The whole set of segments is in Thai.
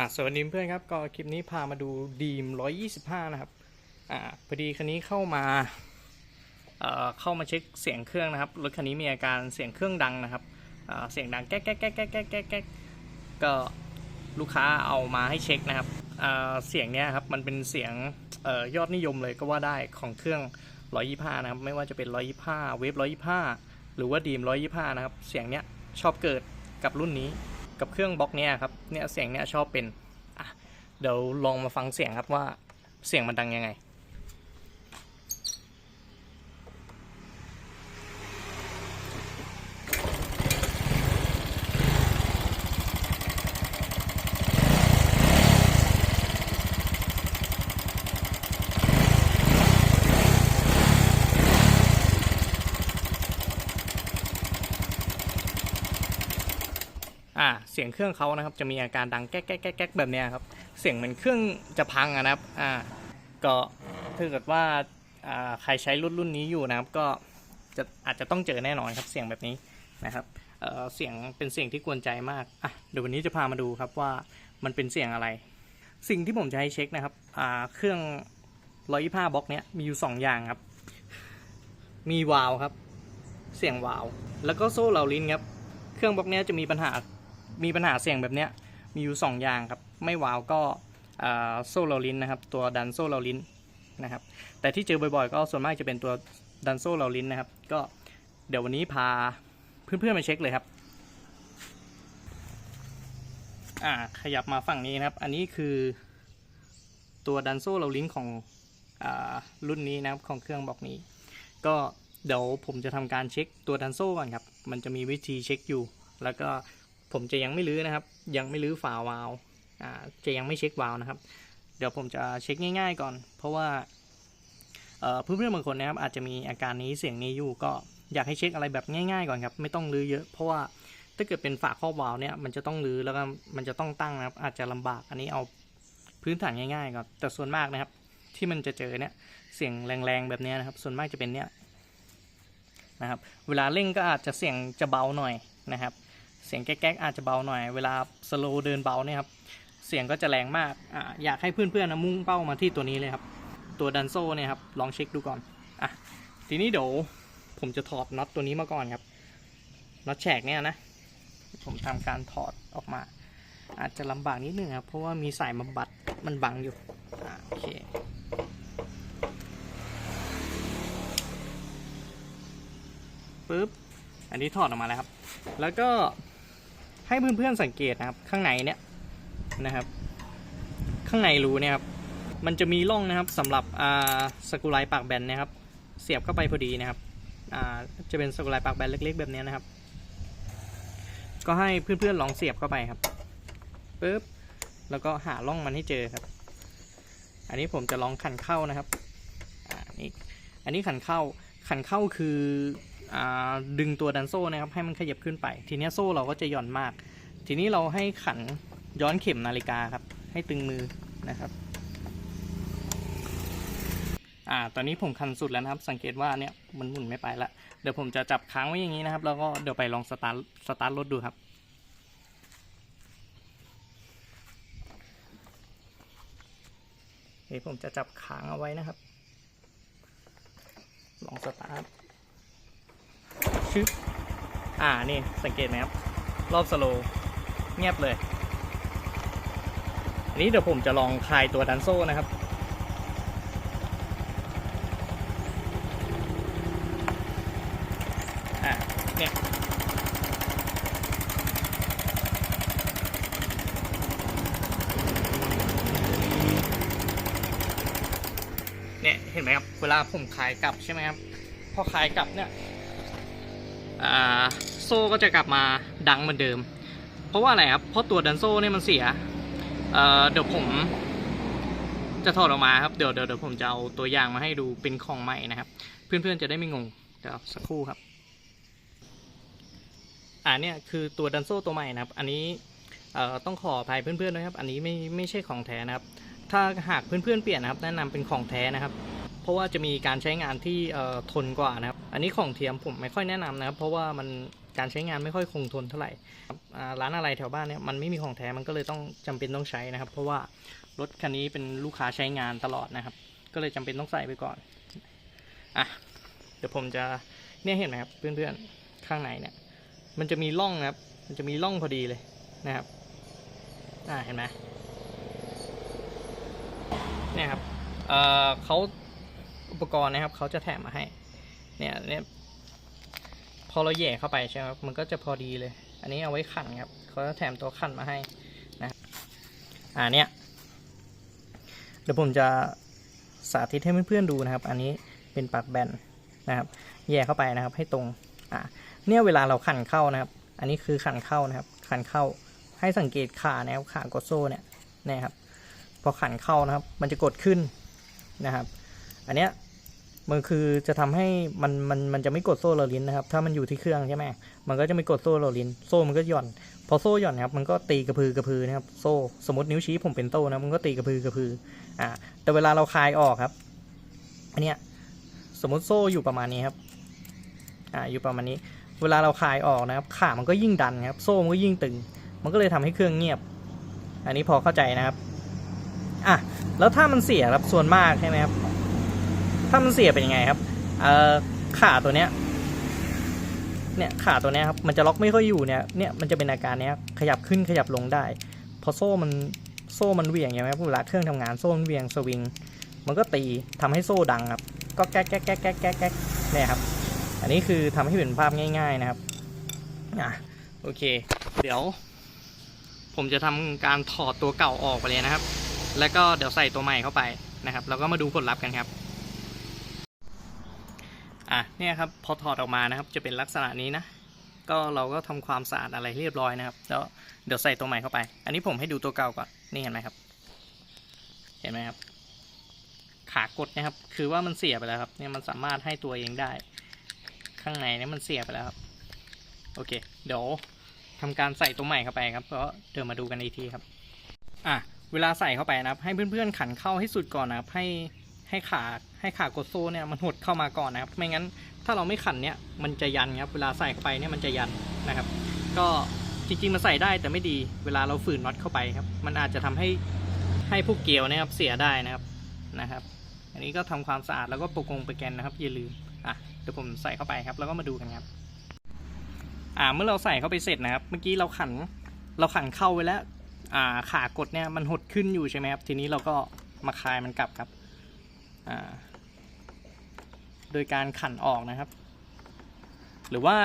อะสวัสดีเพื่อนครับก็คลิปนี้พามาดูดีม 125 นะครับอ่าพอดีคันนี้เข้ามาเอ่อเข้ามาเช็คเสียงเครื่องนะครับรถคันนี้มีอาการเสียงเครื่องดังนะครับอ่าเสียงดังแก๊กแก๊กแก๊กแก๊กแก๊กแก๊กก็ลูกค้าเอามาให้เช็คนะครับอ่าเสียงเนี้ยครับมันเป็นเสียงเอ่อยอดนิยมเลยก็ว่าได้ของเครื่อง 125 นะครับไม่ว่าจะเป็น 125 เวฟ 125 หรือว่าดีม 125 นะครับเสียงเนี้ยชอบเกิดกับรุ่นนี้กับเครื่องบล็อกเนี้ยครับเนี่ยเสียงเนี้ยชอบเป็น เดี๋ยวลองมาฟังเสียงครับว่าเสียงมันดังยังไงอ่าเสียงเครื่องเขานะครับ จะมีอาการดังแก๊กแก๊กแก๊กแก๊กแบบนี้ครับ เสียงเหมือนเครื่องจะพังนะครับอ่าก็ถ้าเกิดว่าอ่าใครใช้รุ่นรุ่นนี้อยู่นะครับ ก็จะอาจจะต้องเจอแน่นอนครับเสียงแบบนี้นะครับเอ่อเสียงเป็นเสียงที่กวนใจมากอะเดี๋ยววันนี้จะพามาดูครับว่ามันเป็นเสียงอะไร สิ่งที่ผมจะให้เช็คนะครับอ่าเครื่อง125บล็อกเนี้ยมีอยู่สองอย่างครับ มีวาล์วครับ เสียงวาล์วแล้วก็โซ่เหลาลิ้นครับ เครื่องบล็อกเนี้ยจะมีปัญหา มีปัญหาเสียงแบบเนี้ย มีอยู่ 2 อย่างครับ ไม่วาวก็อ่าโซ่โรลินนะครับตัวดันโซ่โรลินนะครับแต่ที่เจอบ่อยๆ ก็ส่วนมากจะเป็นตัวดันโซ่โรลินนะครับ ก็เดี๋ยววันนี้พาเพื่อนๆมาเช็คเลยครับอ่าขยับมาฝั่งนี้นะครับ อันนี้คือตัวดันโซ่โรลินของอรุ่นนี้นะครับของเครื่องบอกนี้ ก็เดี๋ยวผมจะทำการเช็คตัวดันโซ่ก่อนครับ มันจะมีวิธีเช็คอยู่ แล้วก็ผมจะยังไม่รื้อนะครับ ยังไม่รื้อฝาวาล์ว จะยังไม่เช็ควาล์วนะครับ เดี๋ยวผมจะเช็คง่ายๆก่อน เพราะว่าเพื่อนๆบางคนนะครับอาจจะมีอาการนี้เสียงนี้อยู่ก็อยากให้เช็คอะไรแบบง่าย ๆ ก่อนครับ ไม่ต้องรื้อเยอะ เพราะว่าถ้าเกิดเป็นฝาครอบวาล์วเนี่ยมันจะต้องรื้อแล้วก็มันจะต้องตั้งนะครับ อาจจะลำบากอันนี้เอาพื้นฐานง่ายๆก่อนแต่ส่วนมากนะครับ ที่มันจะเจอเนี่ยเสียงแรงๆแบบนี้นะครับ ส่วนมากจะเป็นเนี่ยนะครับ เวลาเร่งก็อาจจะเสียงจะเบาหน่อยนะครับ เสียงแก๊กๆอาจจะเบาหน่อย เวลาสโลว์เดินเบาเนี่ยครับ เสียงก็จะแรงมากออยากให้เพื่อนๆนะมุ่งเป้ามาที่ตัวนี้เลยครับ ตัวดันโซเนี่ยครับลองเช็คดูก่อนอะทีนี้เดี๋ยวผมจะถอดน็อตตัวนี้มาก่อนครับน็อตแฉกเนี่ยนะ ผมทำการถอดออกมา อาจจะลำบากนิดนึงครับ เพราะว่ามีสายบำบัดมันบังอยู่อะโอเคปึ๊บอันนี้ถอดออกมาแล้วครับ แล้วก็ให้เพื่อนๆสังเกตนะครับ ข้างในเนี่ย นะครับ ข้างในรูเนี่ยครับมันจะมีร่องนะครับสำหรับอ่าสกรูไลปากแบนนะครับ เสียบเข้าไปพอดีนะครับอ่าจะเป็นสกรูไลปากแบนเล็ก ๆ แบบนี้นะครับ ก็ให้เพื่อนๆลองเสียบเข้าไปครับปึ๊บแล้วก็หาร่องมันให้เจอครับ อันนี้ผมจะลองขันเข้านะครับอ่านี่อันนี้ขันเข้าขันเข้าคืออดึงตัวดันโซ่นะครับให้มันขยับขึ้นไป ทีนี้โซ่เราก็จะหย่อนมาก ทีนี้เราให้ขัน ย้อนเข็มนาฬิกาครับ ให้ตึงมือนะครับอ่าตอนนี้ผมคันสุดแล้วนะครับ สังเกตว่าเนี่ยมันหมุนไม่ไปละเดี๋ยวผมจะจับค้างไว้อย่างนี้นะครับ แล้วก็เดี๋ยวไปลองสตาร์ทสตาร์ทรถดูครับเดี๋ยวผมจะจับค้างเอาไว้นะครับ ลองสตาร์ทชึบอ่านี่สังเกตไหมครับ รอบสโลเงียบเลย นี้เดี๋ยวผมจะลองคลายตัวดันโซ่นะครับ อ่าเนี่ย เนี่ย เห็นไหมครับ เวลาผมคลายกลับใช่ไหมครับ พอคลายกลับเนี่ย อ่า โซ่ก็จะกลับมาดังเหมือนเดิม เพราะว่าอะไรครับ เพราะตัวดันโซ่เนี่ยมันเสีย เอ่อเดี๋ยวผมจะถอดออกมาครับ เดี๋ยวเดี๋ยวเดี๋ยวผมจะเอาตัวอย่างมาให้ดูเป็นของใหม่นะครับ เพื่อนๆจะได้ไม่งง เดี๋ยวสักครู่ครับ อ่าเนี่ยคือตัวดันโซ่ตัวใหม่นะครับ อันนี้เอ่อต้องขออภัยเพื่อนๆด้วยครับ อันนี้ไม่ไม่ใช่ของแท้นะครับ ถ้าหากเพื่อนๆเปลี่ยนนะครับ แนะนำเป็นของแท้นะครับ เพราะว่าจะมีการใช้งานที่เอ่อทนกว่านะครับ อันนี้ของเทียมผมไม่ค่อยแนะนำนะครับ เพราะว่ามัน การใช้งานไม่ค่อยคงทนเท่าไหร่ร้านอะไรแถวบ้านเนี่ยมันไม่มีของแท้มันก็เลยต้องจำเป็นต้องใช้นะครับ เพราะว่ารถคันนี้เป็นลูกค้าใช้งานตลอดนะครับ ก็เลยจำเป็นต้องใส่ไปก่อนอะเดี๋ยวผมจะเนี่ยเห็นไหมครับเพื่อนๆข้างในเนี่ย มันจะมีร่องนะครับ มันจะมีร่องพอดีเลยนะครับอ่าเห็นไหมเนี่ยครับเอ่อเขาอุปกรณ์นะครับเขาจะแถมมาให้เนี่ยเนี่ย พอเราแย่เข้าไปใช่ไหมครับมันก็จะพอดีเลย อันนี้เอาไว้ขันครับเขาจะแถมตัวขันมาให้นะครับอ่าเนี่ยเดี๋ยวผมจะสาธิตให้เพื่อนๆดูนะครับ อันนี้เป็นปากแบนนะครับ แย่เข้าไปนะครับ ให้ตรงอ่าเนี่ยเวลาเราขันเข้านะครับ อันนี้คือขันเข้านะครับ ขันเข้าให้สังเกตขานะครับขากดโซ่เนี่ยนี่ยครับพอขันเข้านะครับ มันจะกดขึ้นนะครับ อันเนี้ย มันคือจะทำให้มันมันมันจะไม่กดโซ่โรลลินนะครับ ถ้ามันอยู่ที่เครื่องใช่ไหมมันก็จะไม่กดโซ่โรลลินโซ่มันก็หย่อน พอโซ่หย่อนครับ มันก็ตีกระพือกระพือนะครับ โซ่สมมตินิ้วชี้ผมเป็นโต้นะ มันก็ตีกระพือกระพือ อ่า แต่เวลาเราคลายออกครับ อันเนี้ย สมมติโซ่อยู่ประมาณนี้ครับ อ่า อยู่ประมาณนี้ เวลาเราคลายออกนะครับ ขามันก็ยิ่งดันครับ โซ่มันก็ยิ่งตึง มันก็เลยทำให้เครื่องเงียบ อันนี้พอเข้าใจนะครับ อะ แล้วถ้ามันเสียครับ ส่วนมากใช่ไหมครับ ถ้ามันเสียเป็นยังไงครับเอ่อขาตัวเนี้ยเนี่ยขาตัวเนี้ยครับมันจะล็อกไม่ค่อยอยู่เนี่ยเนี่ยมันจะเป็นอาการเนี้ยขยับขึ้นขยับลงได้ พอโซ่มันโซ่มันเหวี่ยงใช่ไหมครับเวลาเครื่องทำงานโซ่มันเหวี่ยงสวิง มันก็ตีทำให้โซ่ดังครับก็แก๊กแก๊กแก๊กแก๊กแก๊กแก๊กเนี่ยครับ อันนี้คือทำให้เห็นภาพง่าย ๆนะครับอะโอเค เดี๋ยว ผมจะทำการถอดตัวเก่าออกไปเลยนะครับ แล้วก็เดี๋ยวใส่ตัวใหม่เข้าไปนะครับ แล้วก็มาดูผลลัพธ์กันครับ อะเนี่ยครับพอถอดออกมานะครับ จะเป็นลักษณะนี้นะก็เราก็ทำความสะอาดอะไรเรียบร้อยนะครับแล้วเดี๋ยวใส่ตัวใหม่เข้าไป อันนี้ผมให้ดูตัวเก่าก่อนนี่เห็นไหมครับ เห็นไหมครับ ขากดนะครับ คือว่ามันเสียไปแล้วครับเนี่ยมันสามารถให้ตัวเองได้ ข้างในเนี่ยมันเสียไปแล้วครับโอเค เดี๋ยวทำการใส่ตัวใหม่เข้าไปครับก็เดี๋ยวมาดูกันอีกทีครับ อะ เวลาใส่เข้าไปนะครับ ให้เพื่อนๆขันเข้าให้สุดก่อนนะครับ ให้ ให้ขาให้ขากดโซ่เนี่ยมันหดเข้ามาก่อนนะครับไม่งั้นถ้าเราไม่ขันเนี่ยมันจะยันครับเวลาใส่ไปเนี่ยมันจะยันนะครับ ก็จริงๆมันใส่ได้แต่ไม่ดีเวลาเราฝืนน็อตเข้าไปครับ มันอาจจะทำให้ให้พวกเกลียวนะครับเสียได้นะครับนะครับ อันนี้ก็ทำความสะอาดแล้วก็โปรกงโปแกรมนะครับอย่าลืมอะเดี๋ยวผมใส่เข้าไปครับ แล้วก็มาดูกันครับ อ่าเมื่อเราใส่เข้าไปเสร็จนะครับ เมื่อกี้เราขันเราขันเข้าไว้แล้ว อ่าขากดเนี่ยมันหดขึ้นอยู่ใช่ไหมครับ ทีนี้เราก็มาคลายมันกลับครับ โดยการขันออกนะครับ หรือว่า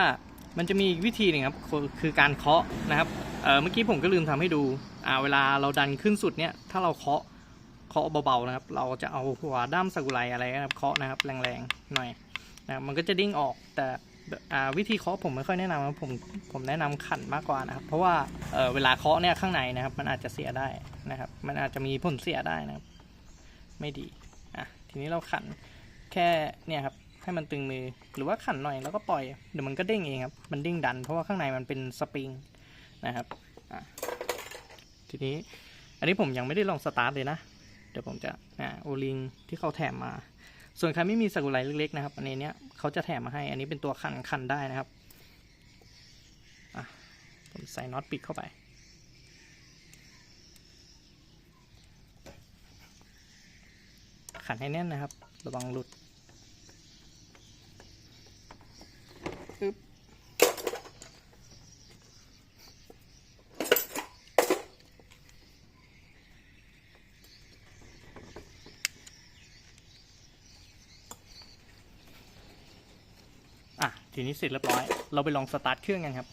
มันจะมีอีกวิธีหนึ่งครับคือการเคาะนะครับเเมื่อกี้ผมก็ลืมทำให้ดูเวลาเราดันขึ้นสุดเนี่ยถ้าเราเคาะเคาะเบาๆนะครับ เราจะเอาหัวด้ามสกุไรอะไรนะครับเคาะนะครับแรงๆหน่อยนะมันก็จะดิ้งออกแต่วิธีเคาะผมไม่ค่อยแนะนำครับผมผมแนะนำขันมากกว่านะครับ เพราะว่าเเวลาเคาะเนี่ยข้างในนะครับ มันอาจจะเสียได้นะครับ มันอาจจะมีผลเสียได้นะครับ ไม่ดี ทีนี้เราขันแค่เนี่ยครับให้มันตึงมือหรือว่าขันหน่อยแล้วก็ปล่อยเดี๋ยวมันก็เด้งเองครับมันเด้งดัน เพราะว่าข้างในมันเป็นสปริงนะครับทีนี้อันนี้ผมยังไม่ได้ลองสตาร์ทเลยนะ เดี๋ยวผมจะอ่าโอลิงที่เขาแถมมา ส่วนใครไม่มีสกุไรเล็กๆนะครับ อันนี้เนี้ยเขาจะแถมมาให้ อันนี้เป็นตัวขันขันได้นะครับผมใส่น็อตปิดเข้าไป ขันให้แน่นนะครับ ระวังหลุดอึ๊บอะ ทีนี้เสร็จเรียบร้อย เราไปลองสตาร์ทเครื่องกันครับ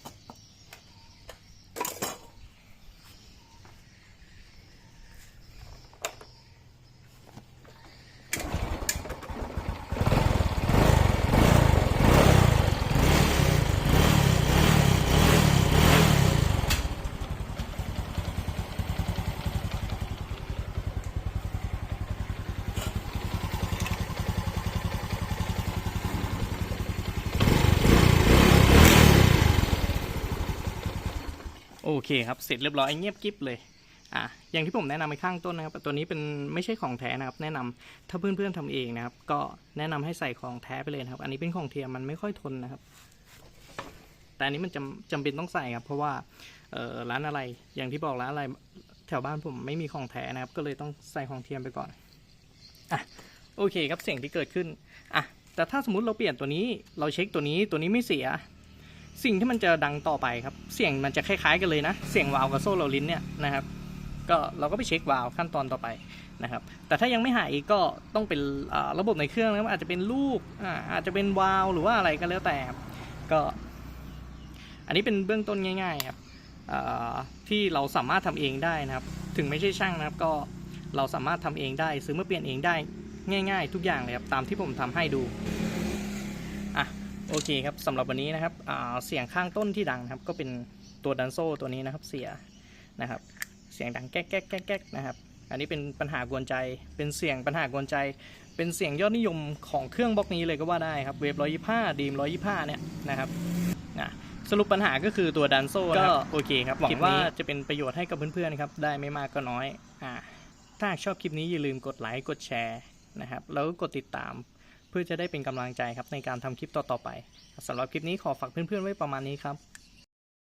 คครับเสร็จเรียบร้อยเงียบกิ๊บเลยอะอย่างที่ผมแนะนำไปข้างต้นนะครับตัวนี้เป็นไม่ใช่ของแท้นะครับ แนะนำถ้าเพื่อนๆทำเองนะครับ ก็แนะนำให้ใส่ของแท้ไปเลยนะครับ อันนี้เป็นของเทียมมันไม่ค่อยทนนะครับ แต่อันนี้มันจำจำเป็นต้องใส่ครับ เพราะว่าเอ่อร้านอะไรอย่างที่บอกร้านอะไรแถวบ้านผมไม่มีของแท้นะครับ ก็เลยต้องใส่ของเทียมไปก่อนอะโอเคครับเสียงที่เกิดขึ้นอะแต่ถ้าสมมติเราเปลี่ยนตัวนี้เราเช็คตัวนี้ตัวนี้ไม่เสีย สิ่งที่มันจะดังต่อไปครับ เสียงมันจะคล้าย ๆ กันเลยนะ เสียงวาล์วกับโซ่เราลิ้นเนี่ยนะครับ ก็เราก็ไปเช็ควาล์วขั้นตอนต่อไปนะครับ แต่ถ้ายังไม่หายก็ต้องเป็นระบบในเครื่องนะครับอาจจะเป็นลูกอาจจะเป็นวาล์วหรือว่าอะไรก็แล้วแต่ก็ อันนี้เป็นเบื้องต้นง่าย ๆ ครับที่เราสามารถทำเองได้นะครับ ถึงไม่ใช่ช่างนะครับ ก็เราสามารถทำเองได้ ซื้อมาเปลี่ยนเองได้ง่าย ๆ ทุกอย่างเลยครับตามที่ผมทำให้ดู โอเคครับสำหรับวันนี้นะครับอ่าเสียงข้างต้นที่ดังนะครับ ก็เป็นตัวดันโซ่ตัวนี้นะครับเสียนะครับ เสียงดังแก๊กแก๊กแก๊กแก๊กนะครับ อันนี้เป็นปัญหากวนใจ เป็นเสียงปัญหากวนใจ เป็นเสียงยอดนิยมของเครื่องบล็อกนี้เลยก็ว่าได้ครับเวฟร้อยยี่ห้าดีมร้อยยี่ห้าเนี่ยนะครับนะสรุปปัญหาก็คือตัวดันโซ่ก็โอเคครับหวังว่าจะเป็นประโยชน์ให้กับเพื่อนๆครับได้ไม่มากก็น้อยอ่าถ้าหากชอบคลิปนี้อย่าลืมกดไลค์กดแชร์นะครับแล้วก็กดติดตาม เพื่อจะได้เป็นกำลังใจครับในการทำคลิปต่อๆไปสำหรับคลิปนี้ขอฝากเพื่อนๆไว้ประมาณนี้ครับ